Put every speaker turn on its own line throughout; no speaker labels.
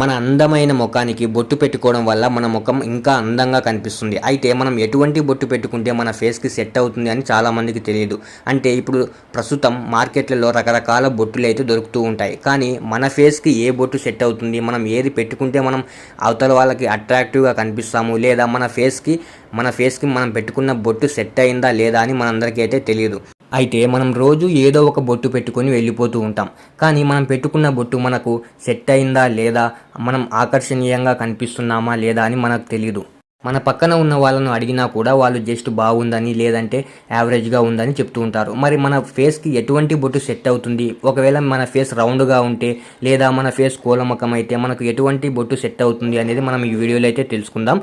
మన అందమైన ముఖానికి బొట్టు పెట్టుకోవడం వల్ల మన ముఖం ఇంకా అందంగా కనిపిస్తుంది. అయితే మనం ఎటువంటి బొట్టు పెట్టుకుంటే మన ఫేస్కి సెట్ అవుతుంది అని చాలామందికి తెలియదు. అంటే ఇప్పుడు ప్రస్తుతం మార్కెట్లలో రకరకాల బొట్టులు అయితే దొరుకుతూ ఉంటాయి. కానీ మన ఫేస్కి ఏ బొట్టు సెట్ అవుతుంది మనం ఏది పెట్టుకుంటే మనం అవతల వాళ్ళకి అట్రాక్టివ్గా కనిపిస్తాము లేదా మన ఫేస్కి మన ఫేస్కి మనం పెట్టుకున్న బొట్టు సెట్ అయిందా లేదా అని మనందరికీ అయితే తెలియదు. అయితే మనం రోజు ఏదో ఒక బొట్టు పెట్టుకొని వెళ్ళిపోతూ ఉంటాం. కానీ మనం పెట్టుకున్న బొట్టు మనకు సెట్ అయిందా లేదా? మనం ఆకర్షణీయంగా కనిపిస్తున్నామా లేదా అని మనకు తెలియదు మన పక్కన ఉన్న వాళ్ళను అడిగినా కూడా వాళ్ళు జస్ట్ బాగుందని లేదంటే యావరేజ్గా ఉందని చెప్తూ ఉంటారు. మరి మన ఫేస్కి ఎటువంటి బొట్టు సెట్ అవుతుంది? ఒకవేళ మన ఫేస్ రౌండ్గా ఉంటే లేదా మన ఫేస్ కోలమకం అయితే మనకు ఎటువంటి బొట్టు సెట్ అవుతుంది అనేది మనం ఈ వీడియోలో అయితే తెలుసుకుందాం.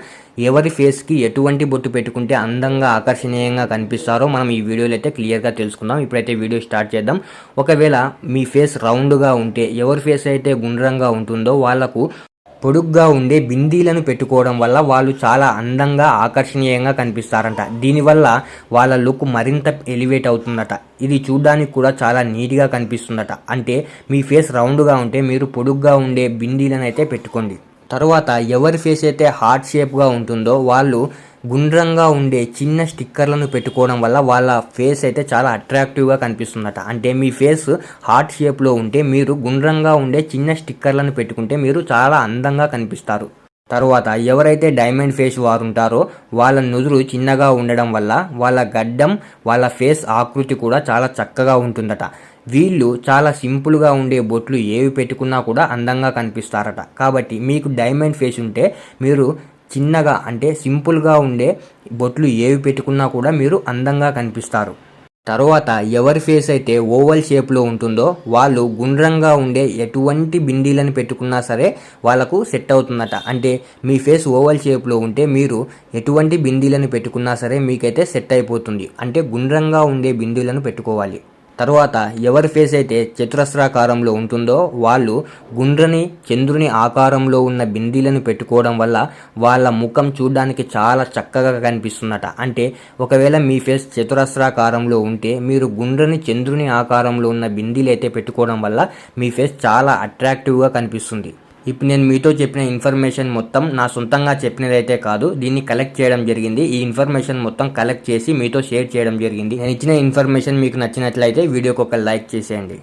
ఎవరి ఫేస్కి ఎటువంటి బొట్టు పెట్టుకుంటే అందంగా ఆకర్షణీయంగా కనిపిస్తారో మనం ఈ వీడియోలో అయితే క్లియర్గా తెలుసుకుందాం. ఇప్పుడైతే వీడియో స్టార్ట్ చేద్దాం. ఒకవేళ మీ ఫేస్ రౌండ్గా ఉంటే ఎవరి ఫేస్ అయితే గుండ్రంగా ఉంటుందో వాళ్ళకు పొడుగ్గా ఉండే బిందీలను పెట్టుకోవడం వల్ల వాళ్ళు చాలా అందంగా ఆకర్షణీయంగా కనిపిస్తారంట. దీనివల్ల వాళ్ళ లుక్ మరింత ఎలివేట్ అవుతుందట. ఇది చూడడానికి కూడా చాలా నీట్గా కనిపిస్తుందట. అంటే మీ ఫేస్ రౌండ్గా ఉంటే మీరు పొడుగ్గా ఉండే బిందీలను అయితే పెట్టుకోండి. తర్వాత ఎవరి ఫేస్ అయితే హార్ట్ షేప్గా ఉంటుందో వాళ్ళు గుండ్రంగా ఉండే చిన్న స్టిక్కర్లను పెట్టుకోవడం వల్ల వాళ్ళ ఫేస్ అయితే చాలా అట్రాక్టివ్గా కనిపిస్తుందట. అంటే మీ ఫేస్ హార్ట్ షేప్లో ఉంటే మీరు గుండ్రంగా ఉండే చిన్న స్టిక్కర్లను పెట్టుకుంటే మీరు చాలా అందంగా కనిపిస్తారు. తర్వాత ఎవరైతే డైమండ్ ఫేస్ వారు ఉంటారో వాళ్ళ నుదురు చిన్నగా ఉండడం వల్ల వాళ్ళ గడ్డం వాళ్ళ ఫేస్ ఆకృతి కూడా చాలా చక్కగా ఉంటుందట. వీళ్ళు చాలా సింపుల్గా ఉండే బొట్లు ఏవి పెట్టుకున్నా కూడా అందంగా కనిపిస్తారట. కాబట్టి మీకు డైమండ్ ఫేస్ ఉంటే మీరు చిన్నగా అంటే సింపుల్గా ఉండే బొట్లు ఏవి పెట్టుకున్నా కూడా మీరు అందంగా కనిపిస్తారు. తర్వాత ఎవరి ఫేస్ అయితే ఓవల్ షేప్లో ఉంటుందో వాళ్ళు గుండ్రంగా ఉండే ఎటువంటి బిందీలను పెట్టుకున్నా సరే వాళ్ళకు సెట్ అవుతుందట. అంటే మీ ఫేస్ ఓవల్ షేప్లో ఉంటే మీరు ఎటువంటి బిందీలను పెట్టుకున్నా సరే మీకైతే సెట్ అయిపోతుంది. అంటే గుండ్రంగా ఉండే బిందీలను పెట్టుకోవాలి. తరువాత ఎవరి ఫేస్ అయితే చతురస్రాకారంలో ఉంటుందో వాళ్ళు గుండ్రని చంద్రుని ఆకారంలో ఉన్న బిందీలను పెట్టుకోవడం వల్ల వాళ్ళ ముఖం చూడడానికి చాలా చక్కగా కనిపిస్తుందట. అంటే ఒకవేళ మీ ఫేస్ చతురస్రాకారంలో ఉంటే మీరు గుండ్రని చంద్రుని ఆకారంలో ఉన్న బిందీలు అయితే పెట్టుకోవడం వల్ల మీ ఫేస్ చాలా అట్రాక్టివ్గా కనిపిస్తుంది. ఇప్పుడు నేను మీతో చెప్పిన ఇన్ఫర్మేషన్ మొత్తం నా సొంతంగా చెప్పినదైతే కాదు దీన్ని కలెక్ట్ చేయడం జరిగింది. ఈ ఇన్ఫర్మేషన్ మొత్తం కలెక్ట్ చేసి మీతో షేర్ చేయడం జరిగింది. నేను ఇచ్చిన ఇన్ఫర్మేషన్ మీకు నచ్చినట్లయితే వీడియోకి ఒక లైక్ చేసేయండి.